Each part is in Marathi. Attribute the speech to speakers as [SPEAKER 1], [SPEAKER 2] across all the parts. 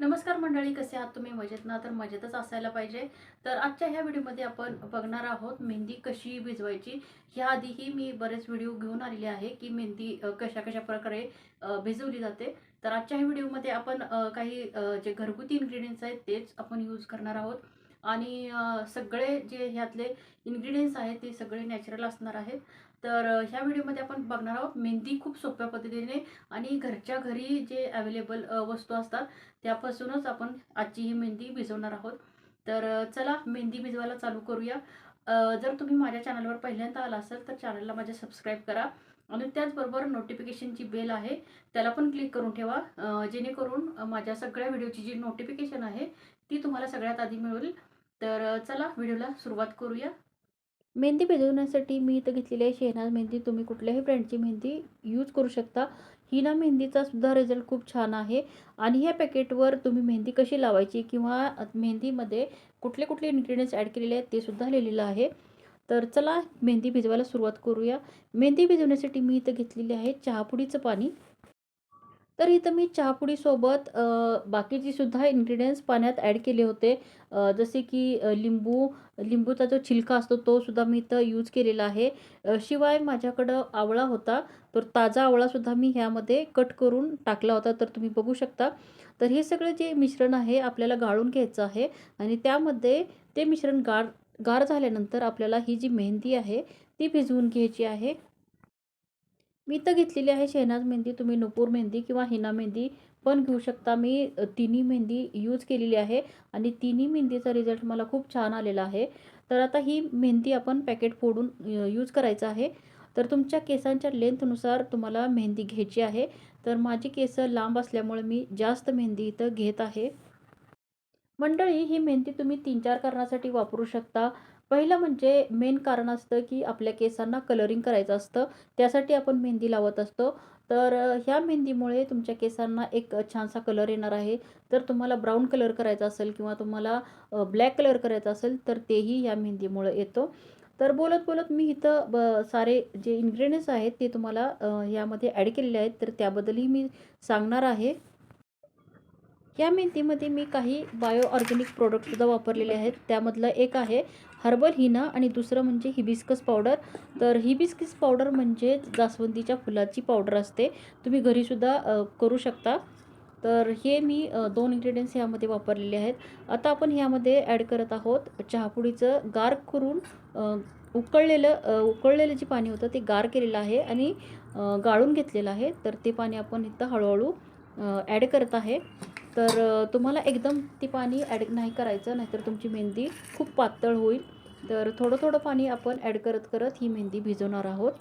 [SPEAKER 1] नमस्कार मंडळी कसे आहात तुम्ही? मजेत ना? तर मजेतच असायला पाहिजे. तर आजच्या ह्या व्हिडिओमध्ये आपण बघणार आहोत मेहंदी कशी भिजवायची. ह्या आधीही मी बरेच व्हिडिओ घेऊन आलेले आहे की मेहंदी कशा कशा प्रकारे भिजवली जाते. तर आजच्या ह्या व्हिडिओमध्ये आपण काही जे घरगुती इन्ग्रेडियंट्स आहेत तेच आपण यूज करणार आहोत. आणि सगळे जे ह्यातले इन्ग्रेडियंट्स आहेत ते सगळे नॅचरल असणार आहेत. तर ह्या व्हिडिओमध्ये आपण बघणार आहोत मेहंदी खूप सोप्या पद्धतीने आणि घरच्या घरी जे अवेलेबल वस्तू असतात त्यापासूनच आपण आजची ही मेहंदी भिजवणार आहोत. तर चला मेहंदी भिजवायला चालू करूया. जर तुम्ही माझ्या चॅनलवर पहिल्यांदा आला असाल तर चॅनलला माझ्या सबस्क्राईब करा आणि त्याचबरोबर नोटिफिकेशनची बेल आहे त्याला पण क्लिक करून ठेवा जेणेकरून माझ्या सगळ्या व्हिडिओची जी नोटिफिकेशन आहे ती तुम्हाला सगळ्यात आधी मिळेल. तर चला व्हिडिओला सुरुवात करूया. मेहंदी भिजवण्यासाठी मी इथं घेतलेली आहे शेहनाज मेहंदी. तुम्ही कुठल्याही ब्रँडची मेहंदी यूज करू शकता. हिना मेहंदीचा सुद्धा रिझल्ट खूप छान आहे. आणि ह्या पॅकेटवर तुम्ही मेहंदी कशी लावायची किंवा मेहंदीमध्ये कुठले कुठले इन्ग्रेडियंट्स ॲड केलेले आहेत ते सुद्धा लिहिलेलं आहे. तर चला मेहंदी भिजवायला सुरुवात करूया. मेहंदी भिजवण्यासाठी मी इथं घेतलेली आहे चहापुडीचं पाणी. तर इथं मी चहापुडीसोबत बाकीचीसुद्धा सुद्धा इन्ग्रेडियंट्स पाण्यात ॲड केले होते. जसे की लिंबू लिंबूचा जो छिलका असतो तो सुद्धा मी इथं यूज केलेला आहे. शिवाय माझ्याकडं आवळा होता तर ताजा आवळासुद्धा मी ह्यामध्ये कट करून टाकला होता तर तुम्ही बघू शकता. तर हे सगळं जे मिश्रण आहे आपल्याला गाळून घ्यायचं आहे आणि त्यामध्ये ते मिश्रण गार गार झाल्यानंतर आपल्याला ही जी मेहंदी आहे ती भिजवून घ्यायची आहे. मी तर घेतलेली आहे शहनाज मेहंदी तुम्ही नुपूर मेहंदी किंवा हिना मेहंदी पण घेऊ शकता. मी तिन्ही मेहंदी यूज केलेली आहे आणि तिन्ही मेहंदीचा रिझल्ट मला खूप छान आलेला आहे. तर आता ही मेहंदी आपण पॅकेट फोडून यूज करायचं आहे. तर तुमच्या केसांच्या लेंथनुसार तुम्हाला मेहंदी घ्यायची आहे. तर माझी केस लांब असल्यामुळे मी जास्त मेहंदी इथं घेत आहे. मंडळी ही मेहंदी तुम्ही तीन चार कारणासाठी वापरू शकता. पहिलं म्हणजे मेन कारण असतं की आपल्या केसांना कलरिंग करायचं असतं. त्यासाठी आपण मेहंदी लावत असतो. तर ह्या मेहंदीमुळे तुमच्या केसांना एक छानसा कलर येणार आहे. तर तुम्हाला ब्राऊन कलर करायचा असेल किंवा तुम्हाला ब्लॅक कलर करायचा असेल तर तेही ह्या मेहंदीमुळे येतो. तर बोलत बोलत मी इथं ब सारे जे इन्ग्रेडियंट्स आहेत ते तुम्हाला यामध्ये ॲड केलेले आहेत. तर त्याबद्दलही मी सांगणार आहे. या मेहंदीमध्ये मी काही बायो ऑर्गॅनिक प्रोडक्टसुद्धा वापरलेले आहेत. त्यामधलं एक आहे हर्बल हिना आणि दुसरं म्हणजे हिबिस्कस पावडर. तर हिबिस्कस पावडर म्हणजे जास्वंदीच्या फुलाची पावडर असते. तुम्ही घरीसुद्धा करू शकता. तर हे मी दोन इन्ग्रेडियंट्स ह्यामध्ये वापरलेले आहेत. आता आपण ह्यामध्ये ॲड करत आहोत चहापुडीचं गार करून उकळलेलं उकळलेलं जे पाणी होतं ते गार केलेलं आहे आणि गाळून घेतलेलं आहे. तर ते पाणी आपण इथं हळूहळू ॲड करत आहे. तर तुम्हाला एकदम ते पाणी ॲड नाही करायचं नाहीतर तुमची मेहंदी खूप पातळ होईल. तर थोडं थोडं पाणी आपण ॲड करत करत ही मेहंदी भिजवणार आहोत.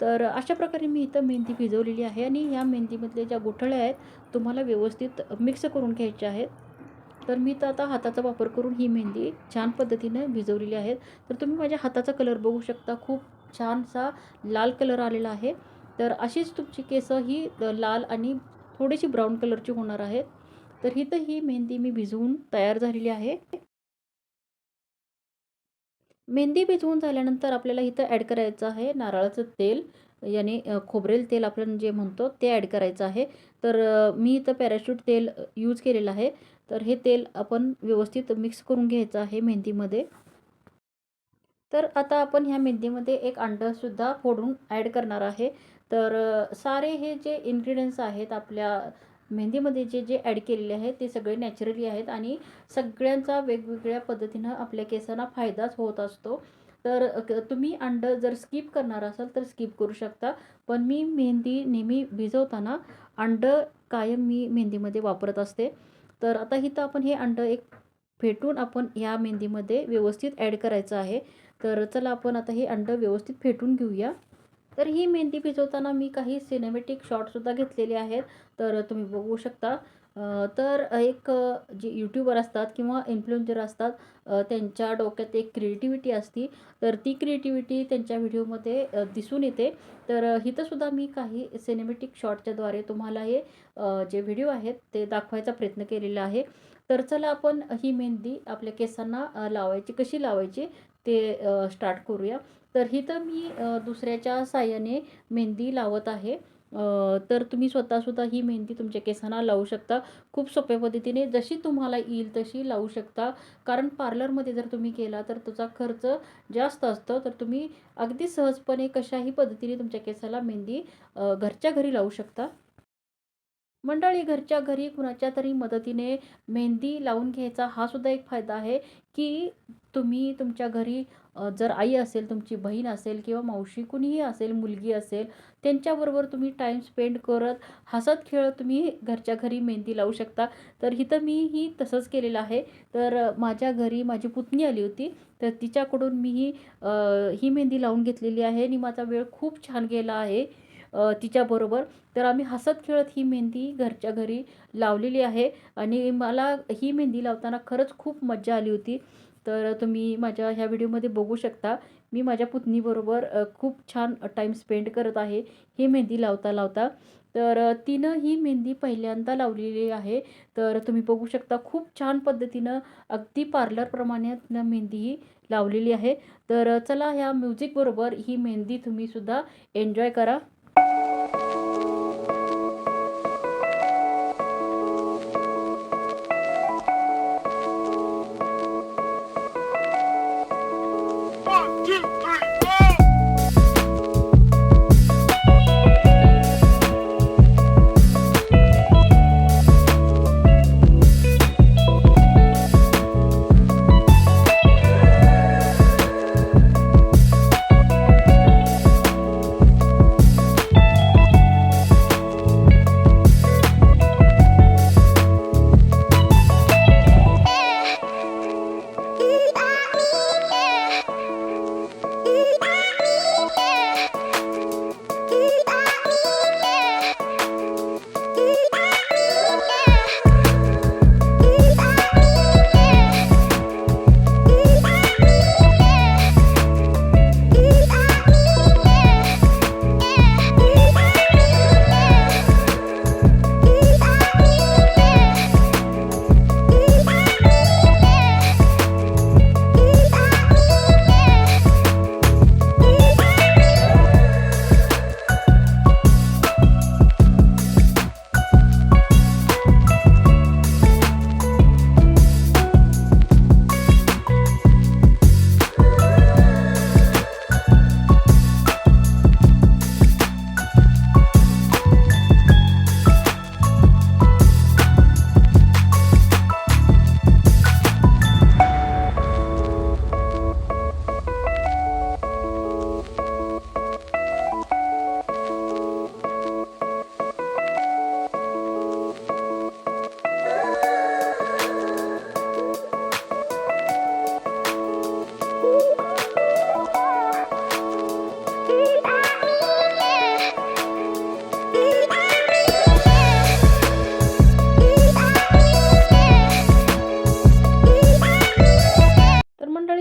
[SPEAKER 1] तर अशा प्रकारे मी इथं मेहंदी भिजवलेली आहे आणि ह्या मेहंदीमधल्या ज्या गुठळ्या आहेत तुम्हाला व्यवस्थित मिक्स करून घ्यायच्या आहेत. तर मी तर आता हाताचा वापर करून ही मेहंदी छान पद्धतीनं भिजवलेली आहे. तर तुम्ही माझ्या हाताचा कलर बघू शकता. खूप छानसा लाल कलर आलेला आहे. तर अशीच तुमची केसं ही लाल आणि थोडीशी ब्राऊन कलरची होणार आहेत. तर इथं ही मेहंदी मी भिजवून तयार झालेली आहे. मेहंदी भिजवून झाल्यानंतर आपल्याला इथं ॲड करायचं आहे नारळाचं तेल. याने खोबरेल तेल आपण जे म्हणतो ते ॲड करायचं आहे. तर मी इथं पॅराशूट तेल यूज केलेलं आहे. तर हे तेल आपण व्यवस्थित मिक्स करून घ्यायचं आहे मेहंदीमध्ये. तर आता आपण ह्या मेहंदीमध्ये एक अंडंसुद्धा फोडून ॲड करणार आहे. तर सारे हे जे इन्ग्रेडियंट्स आहेत आपल्या मेहंदीमध्ये जे जे ॲड केलेले आहेत ते सगळे नॅचरली आहेत आणि सगळ्यांचा वेगवेगळ्या पद्धतीनं आपल्या केसांना फायदाच होत असतो. तर क- तुम्ही अंडं जर स्किप करणार असाल तर स्किप करू शकता. पण मी मेहंदी नेहमी भिजवताना अंडं कायम मी मेहंदीमध्ये वापरत असते. तर आता इथं आपण हे अंडं एक फेटून आपण ह्या मेहंदीमध्ये व्यवस्थित ॲड करायचं आहे. तर चला आपण आता हे अंड व्यवस्थित फेटून घेऊया. तर ही मेहंदी भिजवताना मी काही सिनेमॅटिक शॉटसुद्धा घेतलेले आहेत. तर तुम्ही बघू शकता. तर एक जे यूट्यूबर असतात किंवा इन्फ्लुएन्सर असतात त्यांच्या डोक्यात एक क्रिएटिव्हिटी असती. तर ती क्रिएटिव्हिटी त्यांच्या व्हिडिओमध्ये दिसून येते. तर इथंसुद्धा मी काही सिनेमॅटिक शॉटच्याद्वारे तुम्हाला हे जे व्हिडिओ आहेत ते दाखवायचा प्रयत्न केलेला आहे. तर चला आपण ही मेहंदी आपल्या केसांना लावायची कशी लावायची ते स्टार्ट करूया. तर मी दुसऱ्याच्या साह्याने मेहंदी लावत आहे. तर तुम्ही स्वतःसुद्धा ही मेहंदी तुमच्या केसांना लावू शकता. खूप सोप्या पद्धतीने जशी तुम्हाला येईल तशी लावू शकता. कारण पार्लरमध्ये जर तुम्ही केला तर तुझा खर्च जास्त असतो. तर तुम्ही अगदी सहजपणे कशाही पद्धतीने तुमच्या केसाला मेहंदी घरच्या घरी लावू शकता. मंडळी घरच्या घरी कुणाच्या तरी मदतीने मेहंदी लावून घ्यायचा हा सुद्धा एक फायदा आहे की तुम्ही तुमच्या घरी जर आई असेल तुमची बहीण असेल किंवा मावशी कुणीही असेल मुलगी असेल त्यांच्याबरोबर तुम्ही टाईम स्पेंड करत हसत खेळत तुम्ही घरच्या घरी मेहंदी लावू शकता. तर इथं मीही तसंच केलेलं आहे. तर माझ्या घरी माझी पुतणी आली होती. तर तिच्याकडून मी ही मेहंदी लावून घेतलेली आहे आणि माझा वेळ खूप छान गेला आहे. तिच्याबरोबर. तर आम्ही हसत खेळत ही मेहंदी घरच्या घरी लावलेली आहे. आणि मला ही मेहंदी लावताना खरंच खूप मज्जा आली होती. तर तुम्ही माझ्या ह्या व्हिडिओमध्ये बघू शकता. मी माझ्या पुतणीबरोबर खूप छान टाईम स्पेंड करत आहे ही मेहंदी लावता लावता. तर तिनं ही मेहंदी पहिल्यांदा लावलेली आहे. तर तुम्ही बघू शकता खूप छान पद्धतीनं अगदी पार्लरप्रमाणे तिनं मेहंदी ही लावलेली आहे. तर चला ह्या म्युझिकबरोबर ही मेहंदी तुम्हीसुद्धा एन्जॉय करा.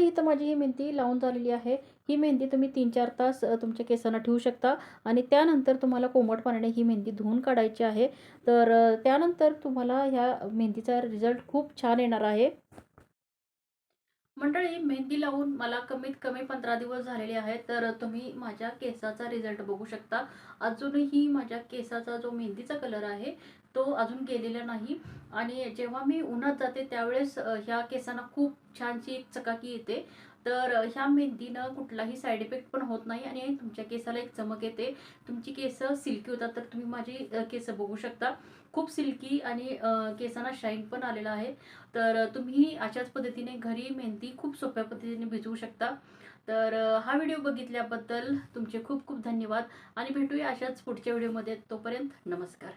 [SPEAKER 1] इथं माझी ही मेहंदी लावून झालेली आहे. ही मेहंदी तुम्ही तीन चार तास तुमच्या केसांना ठेवू शकता. आणि त्यानंतर तुम्हाला कोमट पाण्याने ही मेहंदी धुवून काढायची आहे. तर त्यानंतर तुम्हाला ह्या मेहंदीचा रिझल्ट खूप छान येणार आहे. मंडळी मेहंदी लावून मला कमीत कमी पंधरा दिवस झालेले आहेत तर तुम्ही माझ्या केसाचा रिझल्ट बघू शकता. अजूनही माझ्या केसाचा जो मेहंदीचा कलर आहे तो अजून गेलेला नाही. आणि जेव्हा मी उन्हात जाते त्यावेळेस ह्या केसांना खूप छानशी एक चकाकी येते. तर ह्या मेहंदीनं कुठलाही साईड इफेक्ट पण होत नाही आणि तुमच्या केसाला एक चमक येते. तुमची केस सिल्की होतात तर तुम्ही माझी केस बघू शकता. खूप सिल्की आणि केसांना शाईन पण आलेला आहे. तर तुम्ही अशाच पद्धतीने घरी मेहंदी खूप सोप्या पद्धतीने भिजवू शकता. तर हा व्हिडिओ बघितल्याबद्दल तुमचे खूप खूप धन्यवाद आणि भेटूया अशाच पुढच्या व्हिडिओमध्ये. तोपर्यंत नमस्कार.